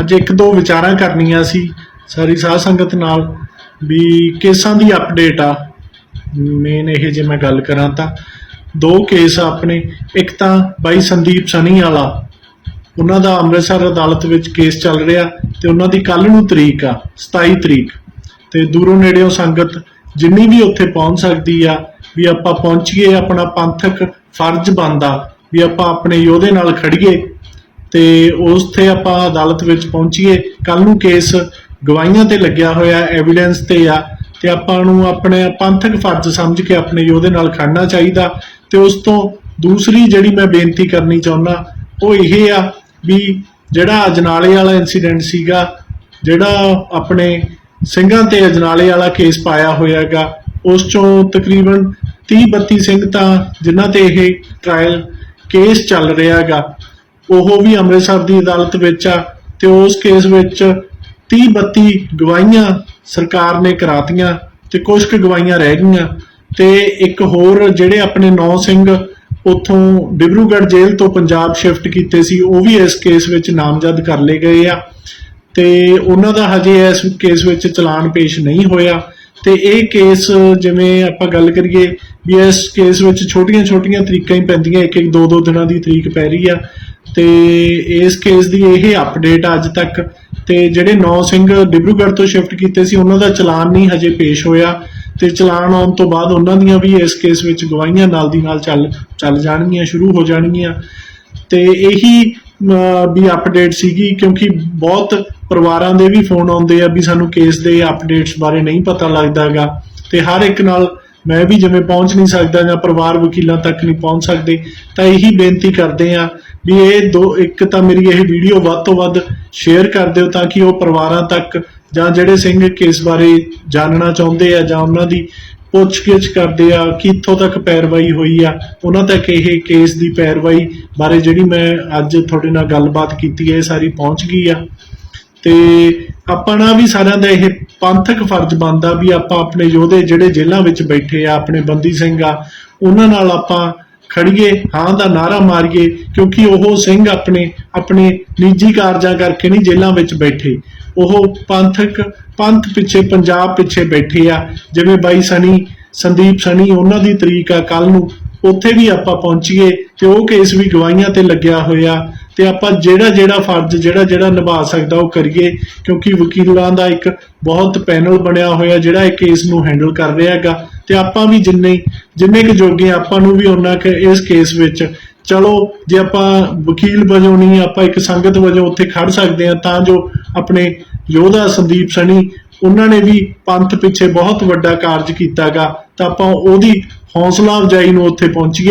ਅੱਜ ਇੱਕ ਦੋ ਵਿਚਾਰਾਂ ਕਰਨੀਆਂ ਸੀ ਸਾਰੀ ਸਾਧ ਸੰਗਤ ਨਾਲ ਵੀ ਕੇਸਾਂ ਦੀ ਅਪਡੇਟ ਆ। ਮੇਨ ਇਹ ਜੇ ਮੈਂ ਗੱਲ ਕਰਾਂ ਤਾਂ ਦੋ ਕੇਸ ਆਪਣੇ। ਇੱਕ ਤਾਂ ਬਾਈ ਸੰਦੀਪ ਸਨੀ ਵਾਲਾ, ਉਹਨਾਂ ਦਾ ਅੰਮ੍ਰਿਤਸਰ ਅਦਾਲਤ ਵਿੱਚ ਕੇਸ ਚੱਲ ਰਿਹਾ ਤੇ ਉਹਨਾਂ ਦੀ ਕੱਲ ਨੂੰ ਤਰੀਕ ਆ 27 ਤਰੀਕ। ਤੇ ਦੂਰੋਂ ਨੇੜਿਓਂ ਸੰਗਤ ਜਿੰਨੀ ਵੀ ਉੱਥੇ ਪਹੁੰਚ ਸਕਦੀ ਆ, ਵੀ ਆਪਾਂ ਪਹੁੰਚੀਏ, ਆਪਣਾ ਪੰਥਕ ਫਰਜ਼ ਬਣਦਾ, ਵੀ ਆਪਾਂ ਆਪਣੇ ਯੋਧੇ ਨਾਲ ਖੜੀਏ ਤੇ ਉਸ ਤੇ ਆਪਾਂ ਅਦਾਲਤ ਵਿੱਚ ਪਹੁੰਚੀਏ। ਕੱਲ ਨੂੰ ਕੇਸ ਗਵਾਹੀਆਂ ਤੇ ਲੱਗਿਆ ਹੋਇਆ ਐਵੀਡੈਂਸ ਤੇ ਆ। ਤੇ ਆਪਾਂ ਨੂੰ ਆਪਣੇ ਪੰਥਕ ਫਰਜ਼ ਸਮਝ ਕੇ ਆਪਣੇ ਯੋਧੇ ਨਾਲ ਖੜਨਾ ਚਾਹੀਦਾ। ਤੇ ਉਸ ਤੋਂ ਦੂਸਰੀ ਜਿਹੜੀ ਮੈਂ ਬੇਨਤੀ ਕਰਨੀ ਚਾਹੁੰਦਾ, ਉਹ ਇਹ ਆ ਵੀ ਜਿਹੜਾ ਅਜਨਾਲੇ ਵਾਲਾ ਇਨਸੀਡੈਂਟ ਸੀਗਾ, ਜਿਹੜਾ ਆਪਣੇ ਸਿੰਘਾਂ ਤੇ ਅਜਨਾਲੇ ਵਾਲਾ ਕੇਸ ਪਾਇਆ ਹੋਇਆਗਾ ਉਸ ਚੋਂ ਤਕਰੀਬਨ 30 32 ਸਿੰਘ ਤਾਂ ਜਿਨ੍ਹਾਂ ਤੇ ਇਹ ਟ੍ਰਾਇਲ ਕੇਸ ਚੱਲ ਰਿਹਾਗਾ ਉਹ ਵੀ ਅੰਮ੍ਰਿਤਸਰ ਦੀ ਅਦਾਲਤ ਵਿੱਚ ਆ ਤੇ ਉਸ ਕੇਸ ਵਿੱਚ 30 32 ਗਵਾਹੀਆਂ ਸਰਕਾਰ ਨੇ ਕਰਾਤੀਆਂ ਤੇ ਕੁਝ ਕੁ ਗਵਾਹੀਆਂ ਰਹਿ ਗਈਆਂ ਤੇ ਇੱਕ ਹੋਰ ਜਿਹੜੇ ਆਪਣੇ ਨੌ ਸਿੰਘ ਉਥੋਂ ਡਿਬਰੂਗੜ੍ਹ ਜੇਲ੍ਹ ਤੋਂ ਪੰਜਾਬ ਸ਼ਿਫਟ ਕੀਤੇ ਸੀ, ਉਹ ਵੀ ਇਸ ਕੇਸ ਵਿੱਚ ਨਾਮਜ਼ਦ ਕਰ ਲਏ ਗਏ ਆ ਤੇ ਉਹਨਾਂ ਦਾ ਹਜੇ ਇਸ ਕੇਸ ਵਿੱਚ ਚਲਾਨ ਪੇਸ਼ ਨਹੀਂ ਹੋਇਆ ਤੇ ਇਹ ਕੇਸ ਜਿਵੇਂ ਆਪਾਂ ਗੱਲ ਕਰੀਏ ਵੀ ਇਸ ਕੇਸ ਵਿੱਚ ਛੋਟੀਆਂ-ਛੋਟੀਆਂ ਤਰੀਕਾਂ ਹੀ ਪੈਂਦੀਆਂ ਇੱਕ ਇੱਕ ਦੋ ਦੋ ਦਿਨਾਂ ਦੀ ਤਰੀਕ ਪੈ ਰਹੀ ਆ ਤੇ ਇਸ ਕੇਸ ਦੀ ਇਹ ਅਪਡੇਟ ਅੱਜ ਤੱਕ। ਤੇ ਜਿਹੜੇ ਨੌ ਸਿੰਘ ਡਿਬਰੂਗੜ੍ਹ ਤੋਂ ਸ਼ਿਫਟ ਕੀਤੇ ਸੀ, ਉਹਨਾਂ ਦਾ ਚਲਾਨ ਨਹੀਂ ਹਜੇ ਪੇਸ਼ ਹੋਇਆ। ਤੇ ਚਲਾਨ ਆਉਣ ਤੋਂ ਬਾਅਦ ਉਹਨਾਂ ਦੀਆਂ ਵੀ ਇਸ ਕੇਸ ਵਿੱਚ ਗਵਾਹੀਆਂ ਨਾਲ ਦੀ ਨਾਲ ਚੱਲ ਚੱਲ ਜਾਣਗੀਆਂ, ਸ਼ੁਰੂ ਹੋ ਜਾਣਗੀਆਂ। ਤੇ ਇਹੀ ਵੀ ਅਪਡੇਟ ਸੀਗੀ, ਕਿਉਂਕਿ ਬਹੁਤ ਪਰਿਵਾਰਾਂ ਦੇ ਵੀ ਫੋਨ ਆਉਂਦੇ ਆ ਵੀ ਸਾਨੂੰ ਕੇਸ ਦੇ ਅਪਡੇਟਸ ਬਾਰੇ ਨਹੀਂ ਪਤਾ ਲੱਗਦਾਗਾ ਤੇ ਹਰ ਇੱਕ ਨਾਲ ਮੈਂ ਵੀ ਜਿਵੇਂ ਪਹੁੰਚ ਨਹੀਂ ਸਕਦਾ ਜਾਂ ਪਰਿਵਾਰ ਵਕੀਲਾਂ ਤੱਕ ਨਹੀਂ ਪਹੁੰਚ ਸਕਦੇ, ਤਾਂ ਇਹੀ ਬੇਨਤੀ ਕਰਦੇ ਆ ਵੀ ਇਹ ਦੋ, ਇੱਕ ਤਾਂ ਮੇਰੀ ਇਹ ਵੀਡੀਓ ਵੱਧ ਤੋਂ ਵੱਧ ਸ਼ੇਅਰ ਕਰ ਦਿਓ ਤਾਂ ਕਿ ਉਹ ਪਰਿਵਾਰਾਂ ਤੱਕ ਜਾਂ ਜਿਹੜੇ ਸਿੰਘ ਕੇਸ ਬਾਰੇ ਜਾਣਨਾ ਚਾਹੁੰਦੇ ਆ ਜਾਂ ਉਹਨਾਂ ਦੀ ਪੁੱਛਗਿੱਛ ਕਰਦੇ ਆ ਕਿ ਇੱਥੋਂ ਤੱਕ ਪੈਰਵਾਈ ਹੋਈ ਆ, ਉਹਨਾਂ ਤੱਕ ਇਹ ਕੇਸ ਦੀ ਪੈਰਵਾਈ ਬਾਰੇ ਜਿਹੜੀ ਮੈਂ ਅੱਜ ਤੁਹਾਡੇ ਨਾਲ ਗੱਲਬਾਤ ਕੀਤੀ ਹੈ, ਇਹ ਸਾਰੀ ਪਹੁੰਚ ਗਈ ਆ। ਤੇ ਆਪਣਾ ਵੀ ਸਾਰਿਆਂ ਦਾ ਇਹ ਪੰਥਕ ਫਰਜ਼ ਬਣਦਾ ਵੀ ਆਪਾਂ ਆਪਣੇ ਯੋਧੇ ਜਿਹੜੇ ਜੇਲ੍ਹਾਂ ਵਿੱਚ ਬੈਠੇ ਆ, ਆਪਣੇ ਬੰਦੀ ਸਿੰਘ ਆ, ਉਹਨਾਂ ਨਾਲ ਆਪਾਂ ਖੜੀਏ, ਹਾਂ ਦਾ ਨਾਰਾ ਮਾਰੀਏ, ਕਿਉਂਕਿ ਉਹ ਸਿੰਘ ਆਪਣੇ ਆਪਣੇ ਨਿੱਜੀ ਕਾਰਜਾਂ ਕਰਕੇ ਨਹੀਂ ਜੇਲ੍ਹਾਂ ਵਿੱਚ ਬੈਠੇ। ਉਹ ਪੰਥਕ, ਪੰਥ ਪਿੱਛੇ, ਪੰਜਾਬ ਪਿੱਛੇ ਬੈਠੇ ਆ। ਜਿਵੇਂ ਬਾਈ ਸਨੀ, ਸੰਦੀਪ ਸਨੀ, ਉਹਨਾਂ ਦੀ ਤਰੀਕ ਆ ਕੱਲ ਨੂੰ। ਉੱਥੇ ਵੀ ਆਪਾਂ ਪਹੁੰਚੀਏ ਤੇ ਉਹ ਕੇਸ ਵੀ ਗਵਾਹੀਆਂ ਤੇ ਲੱਗਿਆ ਹੋਇਆ। ਤੇ ਆਪਾਂ ਜਿਹੜਾ ਜਿਹੜਾ ਫਰਜ਼, ਜਿਹੜਾ ਜਿਹੜਾ ਨਿਭਾ ਸਕਦਾ ਉਹ ਕਰੀਏ, ਕਿਉਂਕਿ ਵਕੀਲਾਂ ਦਾ ਇੱਕ ਬਹੁਤ ਪੈਨਲ ਬਣਿਆ ਹੋਇਆ ਜਿਹੜਾ ਇਹ ਕੇਸ ਨੂੰ ਹੈਂਡਲ ਕਰ ਰਿਹਾ ਹੈਗਾ। ਤੇ ਆਪਾਂ ਵੀ ਜਿੰਨੇ ਜਿੰਨੇ ਕੁ ਜੋਗੇ ਆਪਾਂ ਨੂੰ ਵੀ ਉਹਨਾਂ ਕੁ ਇਸ ਕੇਸ ਵਿੱਚ ਚਲੋ, ਜੇ ਆਪਾਂ ਵਕੀਲ ਵਜੋਂ ਨਹੀਂ, ਆਪਾਂ ਇੱਕ ਸੰਗਤ ਵਜੋਂ ਉੱਥੇ ਖੜ ਸਕਦੇ ਆ ਤਾਂ ਜੋ ਆਪਣੇ ਯੋਧਾ ਸੰਦੀਪ ਸਣੀ, ਉਹਨਾਂ ਨੇ ਵੀ ਪੰਥ ਪਿੱਛੇ ਬਹੁਤ ਵੱਡਾ ਕਾਰਜ ਕੀਤਾਗਾ, ਤਾਂ ਆਪਾਂ ਉਹਦੀ ਹੌਸਲਾ ਅਫਜ਼ਾਈ ਨੂੰ ਉੱਥੇ ਪਹੁੰਚੀਏ।